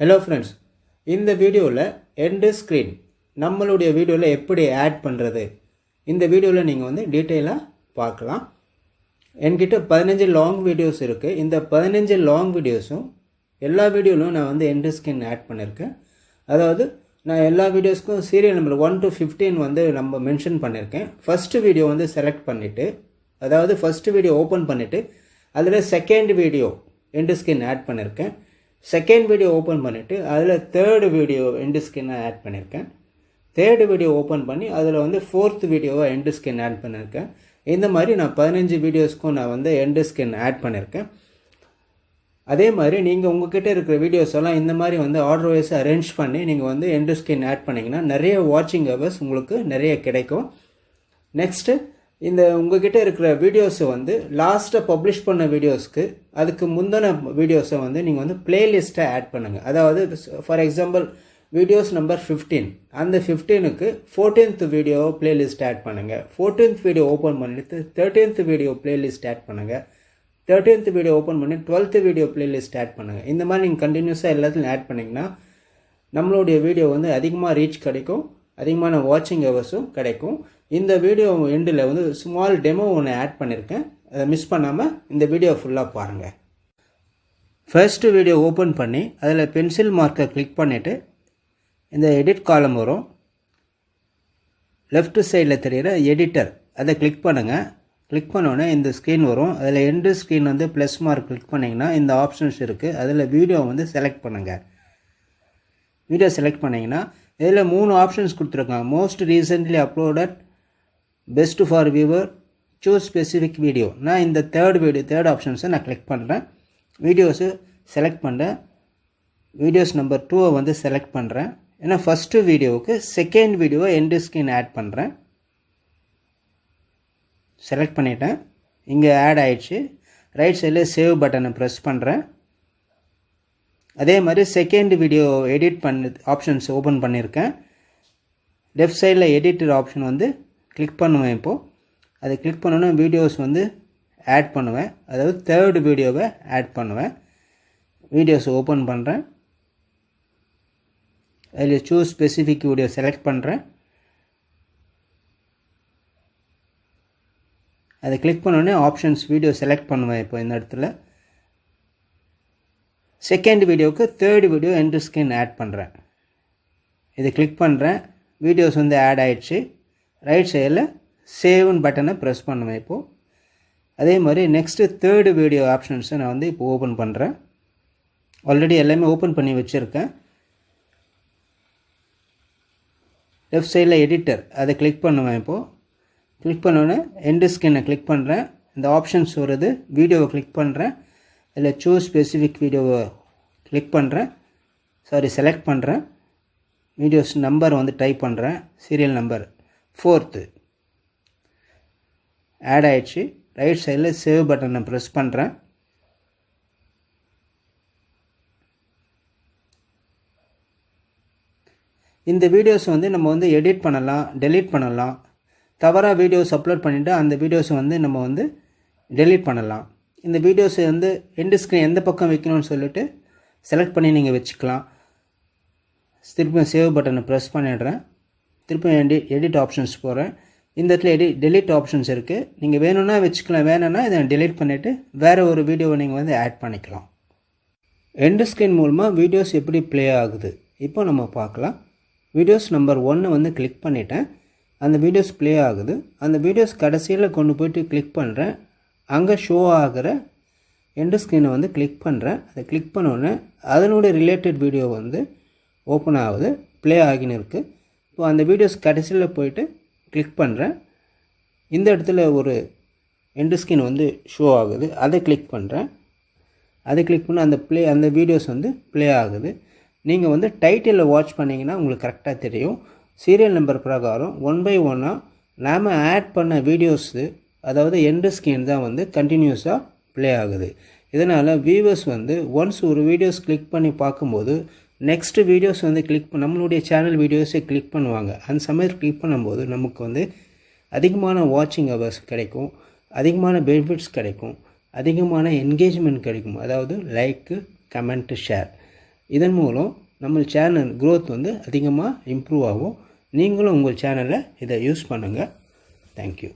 Hello friends இந்த வீடியோவில் end screen நம்மளுடைய வீடியோவில் எப்படி ஆட் பண்ணுறது இந்த வீடியோவில் நீங்கள் வந்து டீட்டெயிலாக பார்க்கலாம். என்கிட்ட பதினஞ்சு லாங் வீடியோஸ் இருக்குது இந்த பதினஞ்சு லாங் வீடியோஸும் எல்லா வீடியோவிலும் நான் வந்து எண்டு ஸ்க்ரீன் ஆட் பண்ணியிருக்கேன் அதாவது நான் எல்லா வீடியோஸ்க்கும் serial number one to fifteen வந்து நம்ம மென்ஷன் பண்ணியிருக்கேன் ஃபஸ்ட்டு வீடியோ வந்து செலக்ட் பண்ணிவிட்டு அதாவது ஃபஸ்ட்டு வீடியோ ஓப்பன் பண்ணிவிட்டு அதில் second video end screen add பண்ணியிருக்கேன் செகண்ட் வீடியோ ஓப்பன் பண்ணிவிட்டு அதில் தேர்டு வீடியோ எண்டு ஸ்கின்னை ஆட் பண்ணியிருக்கேன் தேர்டு வீடியோ ஓப்பன் பண்ணி அதில் வந்து ஃபோர்த் வீடியோவை எண்டு ஸ்கின் ஆட் பண்ணியிருக்கேன் இந்த மாதிரி நான் பதினஞ்சு வீடியோஸ்க்கும் நான் வந்து எண்டு ஸ்கின் ஆட் பண்ணியிருக்கேன் அதே மாதிரி நீங்கள் உங்ககிட்ட இருக்கிற வீடியோஸ் எல்லாம் இந்த மாதிரி வந்து ஆர்டர் வைஸ் அரேஞ்ச் பண்ணி நீங்கள் வந்து எண்டு ஸ்கின் ஆட் பண்ணிங்கன்னா நிறைய வாட்சிங் ஹவர்ஸ் உங்களுக்கு நிறைய கிடைக்கும். நெக்ஸ்ட்டு இந்த உங்ககிட்ட இருக்கிற வீடியோஸை வந்து லாஸ்ட்டை பப்ளிஷ் பண்ண வீடியோஸ்க்கு அதுக்கு முந்தின வீடியோஸை வந்து நீங்கள் வந்து பிளேலிஸ்ட்டை ஆட் பண்ணுங்கள் அதாவது for example videos number fifteen அந்த ஃபிஃப்டீனுக்கு ஃபோர்டீன்த் வீடியோ பிளேலிஸ்ட் ஆட் பண்ணுங்கள் ஃபோர்டீன்த் வீடியோ ஓப்பன் பண்ணிட்டு தேர்ட்டீன்த் வீடியோ பிளேலிஸ்ட் ஆட் பண்ணுங்கள் தேர்ட்டீன்த் வீடியோ ஓப்பன் பண்ணி டுவெல்த்து வீடியோ பிளேலிஸ்ட் ஆட் பண்ணுங்கள் இந்த மாதிரி நீங்கள் கண்டினியூஸாக எல்லாத்துலையும் ஆட் பண்ணிங்கன்னா நம்மளுடைய வீடியோ வந்து அதிகமாக ரீச் கிடைக்கும். அதிகமான வாட்சிங் ஹவர்ஸும் கிடைக்கும். இந்த வீடியோ எண்டில் வந்து ஸ்மால் டெமோ ஒன்று ஆட் பண்ணியிருக்கேன் அதை மிஸ் பண்ணாமல் இந்த வீடியோ ஃபுல்லாக பாருங்கள் ஃபர்ஸ்ட்டு வீடியோ ஓப்பன் பண்ணி அதில் பென்சில் மார்க்கை கிளிக் பண்ணிவிட்டு இந்த எடிட் காலம் வரும். லெஃப்ட் சைடில் தெரிகிற எடிட்டர் அதை கிளிக் பண்ணுங்கள் கிளிக் பண்ணோன்னே இந்த ஸ்க்ரீன் வரும். அதில் எண்டு ஸ்க்ரீன் வந்து ப்ளஸ் மார்க் கிளிக் பண்ணிங்கன்னா இந்த ஆப்ஷன்ஸ் இருக்குது அதில் வீடியோ வந்து செலக்ட் பண்ணுங்கள் வீடியோ செலக்ட் பண்ணிங்கன்னா இதில் மூணு ஆப்ஷன்ஸ் கொடுத்துருக்காங்க. Most recently uploaded best for viewer choose specific video நான் இந்த தேர்ட் வீடியோ தேர்ட் ஆப்ஷன்ஸை நான் கிளிக் பண்ணுறேன் வீடியோஸு செலக்ட் பண்ணுறேன் வீடியோஸ் நம்பர் டூவை வந்து செலக்ட் பண்ணுறேன் ஏன்னா ஃபஸ்ட்டு வீடியோவுக்கு செகண்ட் வீடியோவை எண்டு ஸ்கின் ஆட் பண்ணுறேன் செலக்ட் பண்ணிட்டேன். இங்கே ஆட் ஆயிடுச்சு. ரைட் சைடில் சேவ் பட்டனை ப்ரெஸ் பண்ணுறேன் அதே மாதிரி செகண்ட் வீடியோ எடிட் பண்ண ஆப்ஷன்ஸ் ஓப்பன் பண்ணியிருக்கேன் லெஃப்ட் சைடில் எடிட்டர் ஆப்ஷன் வந்து கிளிக் பண்ணுவேன் இப்போது அதை கிளிக் பண்ணோன்னா வீடியோஸ் வந்து ஆட் பண்ணுவேன். அதாவது தேர்டு வீடியோவை ஆட் பண்ணுவேன். வீடியோஸ் ஓப்பன் பண்ணுறேன் அதில் சூஸ் ஸ்பெசிஃபிக் வீடியோ செலக்ட் பண்ணுறேன் அதை கிளிக் பண்ணோடனே ஆப்ஷன்ஸ் வீடியோ செலக்ட் பண்ணுவேன் இப்போ இந்த இடத்துல. செகண்ட் வீடியோவுக்கு third video entry screen add பண்ணுறேன் இதை கிளிக் பண்ணுறேன் வீடியோஸ் வந்து ஆட் ஆகிடுச்சு ரைட் சைடில் சேவ்னு பட்டனை ப்ரெஸ் பண்ணுவேன் இப்போது அதே மாதிரி நெக்ஸ்ட்டு தேர்டு வீடியோ ஆப்ஷன்ஸை நான் வந்து இப்போ ஓப்பன் பண்ணுறேன் ஆல்ரெடி எல்லாமே ஓப்பன் பண்ணி வச்சுருக்கேன். லெஃப்ட் சைடில் எடிட்டர் அதை கிளிக் பண்ணுவேன் இப்போது கிளிக் பண்ணோன்னே எண்டு ஸ்கின்னை கிளிக் பண்ணுறேன் இந்த ஆப்ஷன்ஸ் வருது. வீடியோவை கிளிக் பண்ணுறேன் இதில் சூஸ் ஸ்பெசிஃபிக் வீடியோவை கிளிக் பண்ணுறேன் சாரி செலக்ட் பண்ணுறேன் வீடியோஸ் நம்பர் வந்து டைப் பண்ணுறேன் சீரியல் நம்பர் ஃபோர்த்து ஆட் ஆயிடுச்சு. ரைட் சைடில் சேவ் பட்டனை ப்ரெஸ் பண்ணுறேன் இந்த வீடியோஸ் வந்து நம்ம வந்து எடிட் பண்ணலாம் டெலீட் பண்ணலாம். தவறாக வீடியோஸ் அப்லோட் பண்ணிவிட்டு அந்த வீடியோஸை வந்து நம்ம வந்து டெலீட் பண்ணலாம். இந்த வீடியோஸை வந்து எண்டு ஸ்க்ரீன் எந்த பக்கம் வைக்கணும்னு சொல்லிட்டு செலக்ட் பண்ணி நீங்கள் வச்சுக்கலாம். திருப்பி சேவ் பட்டனை ப்ரெஸ் பண்ணிடுறேன். திருப்பி எடி எடிட் ஆப்ஷன்ஸ் போகிறேன் இந்த இடத்துல எடி டெலிட் ஆப்ஷன்ஸ் இருக்குது நீங்கள் வேணும்னா வச்சுக்கலாம் வேணும்னா இதை டெலிட் பண்ணிவிட்டு வேறு ஒரு வீடியோவை நீங்கள் வந்து ஆட் பண்ணிக்கலாம். எண்டு ஸ்க்ரீன் மூலமாக வீடியோஸ் எப்படி ப்ளே ஆகுது? இப்போ நம்ம பார்க்கலாம். வீடியோஸ் நம்பர் ஒன்று வந்து கிளிக் பண்ணிட்டேன். அந்த வீடியோஸ் ப்ளே ஆகுது. அந்த வீடியோஸ் கடைசியில் கொண்டு போயிட்டு கிளிக் பண்ணுறேன் அங்கே ஷோ ஆகிற எண்டு ஸ்க்ரீனை வந்து கிளிக் பண்ணுறேன் அதை கிளிக் பண்ணோன்னே அதனுடைய ரிலேட்டட் வீடியோ வந்து ஓப்பன் ஆகுது. ப்ளே ஆகின்னு இருக்குது இப்போ அந்த வீடியோஸ் கடைசியில் போயிட்டு கிளிக் பண்ணுறேன் இந்த இடத்துல ஒரு எண்டு ஸ்க்ரீன் வந்து ஷோ ஆகுது. அதை கிளிக் பண்ணுறேன் அதை கிளிக் பண்ண அந்த ப்ளே அந்த வீடியோஸ் வந்து ப்ளே ஆகுது. நீங்கள் வந்து டைட்டிலில் வாட்ச் பண்ணிங்கன்னா உங்களுக்கு கரெக்டாக தெரியும். சீரியல் நம்பர் பிரகாரம் ஒன் பை ஒன்னாக நாம் ஆட் பண்ண வீடியோஸு அதாவது எண்டு ஸ்கேன் தான் வந்து கண்டினியூஸாக ப்ளே ஆகுது. இதனால் வியூவர்ஸ் வந்து ஒன்ஸ் ஒரு வீடியோஸ் கிளிக் பண்ணி பார்க்கும்போது நெக்ஸ்ட் வீடியோஸ் வந்து கிளிக் பண்ண நம்மளுடைய சேனல் வீடியோஸை கிளிக் பண்ணுவாங்க. அந்த சமயத்தில் கிளிக் பண்ணும்போது நமக்கு வந்து அதிகமான வாட்சிங் ஹவர்ஸ் கிடைக்கும் அதிகமான பெனிஃபிட்ஸ் கிடைக்கும் அதிகமான என்கேஜ்மெண்ட் கிடைக்கும். அதாவது லைக்கு கமெண்ட்டு ஷேர் இதன் மூலம் நம்ம சேனல் க்ரோத் வந்து அதிகமாக இம்ப்ரூவ் ஆகும். நீங்களும் உங்கள் சேனலை இதை யூஸ் பண்ணுங்கள் தேங்க்யூ